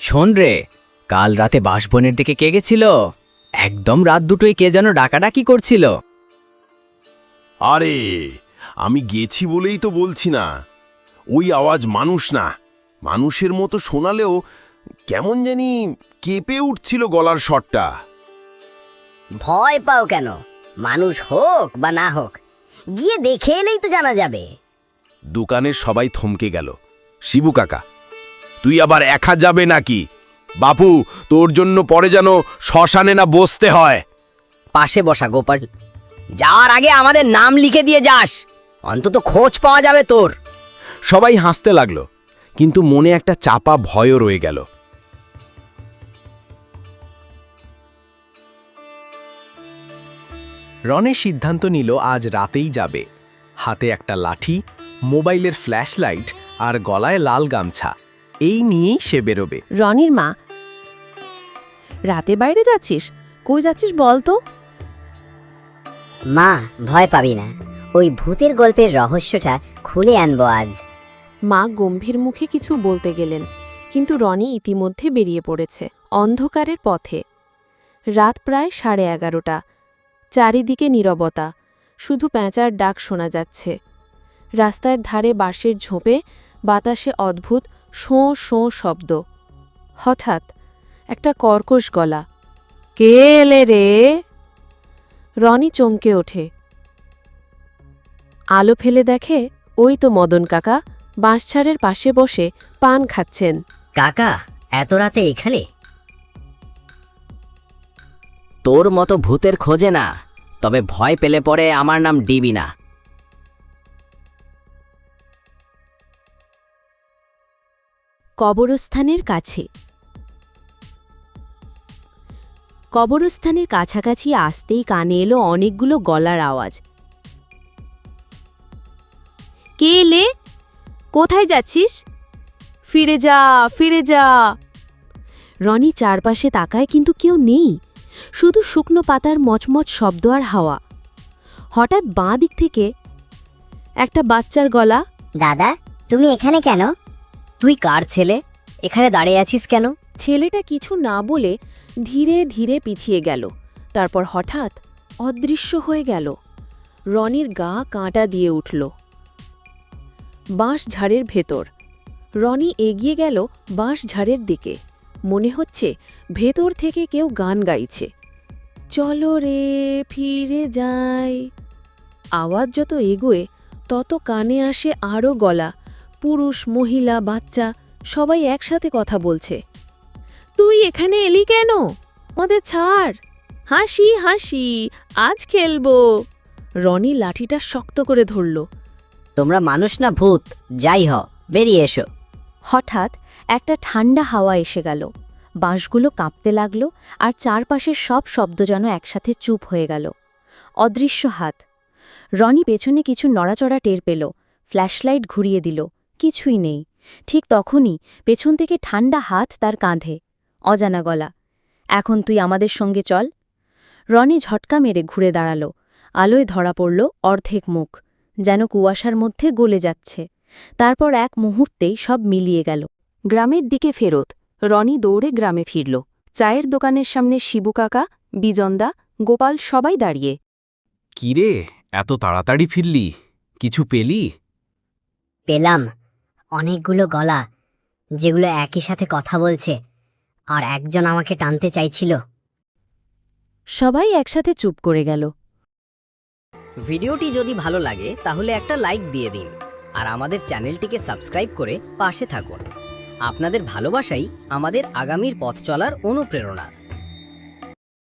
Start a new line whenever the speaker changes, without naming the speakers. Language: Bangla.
শোন রে কাল রাতে বাসবনের দিকে কে গেছিল? একদম রাত দুটোই কে যেন ডাকাডাকি করছিল?
আরে আমি গেছি বলেই তো বলছি না। ওই আওয়াজ মানুষ না মানুষের মতো শোনালেও কেমন জানি কেঁপে উঠছিল গলার শটটা
ভয় পাও কেন? মানুষ হোক বা না হোক গিয়ে দেখে এলেই তো জানা যাবে।
দোকানের সবাই থমকে গেল। শিবু কাকা তুই আবার একা যাবে নাকি? বাপু তোর জন্য পরে যেন শ্মশানে না বসতে হয়।
পাশে বসা গোপাল। যাওয়ার আগে আমাদের নাম লিখে দিয়ে যাস। অন্তত খোঁজ পাওয়া যাবে তোর।
সবাই হাসতে লাগল কিন্তু মনে একটা চাপা ভয়ও রয়ে গেল।
রনের সিদ্ধান্ত নিল আজ রাতেই যাবে। হাতে একটা লাঠি মোবাইলের ফ্ল্যাশ লাইট আর গলায় লাল গামছা। এই নিয়েই সে বেরোবে।
রনির মা রাতে বাইরে যাচ্ছিস? কই যাচ্ছিস বল তো।
মা ভয় পাবি না। ওই ভূতের গল্পের রহস্যটা খুলে আনব আজ।
মা গম্ভীর মুখে কিছু বলতে গেলেন কিন্তু রনি ইতিমধ্যে বেরিয়ে পড়েছে অন্ধকারের পথে। রাত প্রায় সাড়ে এগারোটা চারিদিকে নীরবতা শুধু প্যাঁচার ডাক শোনা যাচ্ছে। রাস্তার ধারে বাঁশের ঝোপে বাতাসে অদ্ভুত শোঁ শোঁ শব্দ। হঠাৎ একটা কর্কশ গলা। কে এলে রে? রনি চমকে ওঠে। আলো ফেলে দেখে ওই তো মদন কাকা বাঁশছাড়ের পাশে বসে পান খাচ্ছেন।
কাকা, এত রাতে এখানে?
তোর মতো ভূতের খোঁজে না, তবে ভয় পেলে পরে আমার নাম ডিবি না।
কবরস্থানের কাছে। কবরস্থানের কাছাকাছি আসতেই কানে এলো অনেকগুলো গলার আওয়াজ। কে এলে? কোথায় যাচ্ছিস? ফিরে যা ফিরে যা। রনি চারপাশে তাকায় কিন্তু কেউ নেই। শুধু শুকনো পাতার মচমচ শব্দ আর হাওয়া। হঠাৎ বাঁ দিক থেকে একটা বাচ্চার গলা,
দাদা, তুমি এখানে কেন? তুই কার ছেলে? এখানে দাঁড়িয়ে আছিস কেন?
ছেলেটা কিছু না বলে ধীরে ধীরে পিছিয়ে গেল। তারপর হঠাৎ অদৃশ্য হয়ে গেল। রনির গা কাঁটা দিয়ে উঠল। বাঁশ ঝাড়ের ভেতর। রনি এগিয়ে গেল বাঁশ ঝাড়ের দিকে। মনে হচ্ছে ভেতর থেকে কেউ গান গাইছে। চলো রে, ফিরে যাই। আওয়াজ যত এগোয়, তত কানে আসে আরও গলা। পুরুষ মহিলা বাচ্চা সবাই একসাথে কথা বলছে। তুই এখানে এলি কেন? আমাদের ছাড়। হাসি হাসি আজ খেলব। রনি লাঠিটা শক্ত করে ধরল।
তোমরা মানুষ না ভূত? যাই হ বেরিয়ে এসো।
হঠাৎ একটা ঠান্ডা হাওয়া এসে গেল। বাঁশগুলো কাঁপতে লাগল আর চারপাশের সব শব্দ যেন একসাথে চুপ হয়ে গেল। অদৃশ্য হাত। রনি পেছনে কিছু নড়াচড়া টের পেল। ফ্ল্যাশলাইট ঘুরিয়ে দিল। কিছুই নেই। ঠিক তখনই পেছন থেকে ঠান্ডা হাত তার কাঁধে। অজানা গলা এখন তুই আমাদের সঙ্গে চল। রনি ঝটকা মেরে ঘুরে দাঁড়াল। আলোয় ধরা পড়ল অর্ধেক মুখ যেন কুয়াশার মধ্যে গলে যাচ্ছে। তারপর এক মুহূর্তেই সব মিলিয়ে গেল। গ্রামের দিকে ফেরত রনি দৌড়ে গ্রামে ফিরল। চায়ের দোকানের সামনে শিবু কাকা বিজন্দা গোপাল সবাই দাঁড়িয়ে।
কিরে এত তাড়াতাড়ি ফিরলি? কিছু পেলি?
পেলাম। অনেকগুলো গলা যেগুলো একই সাথে কথা বলছে আর একজন আমাকে টানতে চাইছিল।
সবাই একসাথে চুপ করে গেল।
ভিডিওটি যদি ভালো লাগে তাহলে একটা লাইক দিয়ে দিন আর আমাদের চ্যানেলটিকে সাবস্ক্রাইব করে পাশে থাকুন। আপনাদের ভালোবাসাই আমাদের আগামীর পথ চলার অনুপ্রেরণা।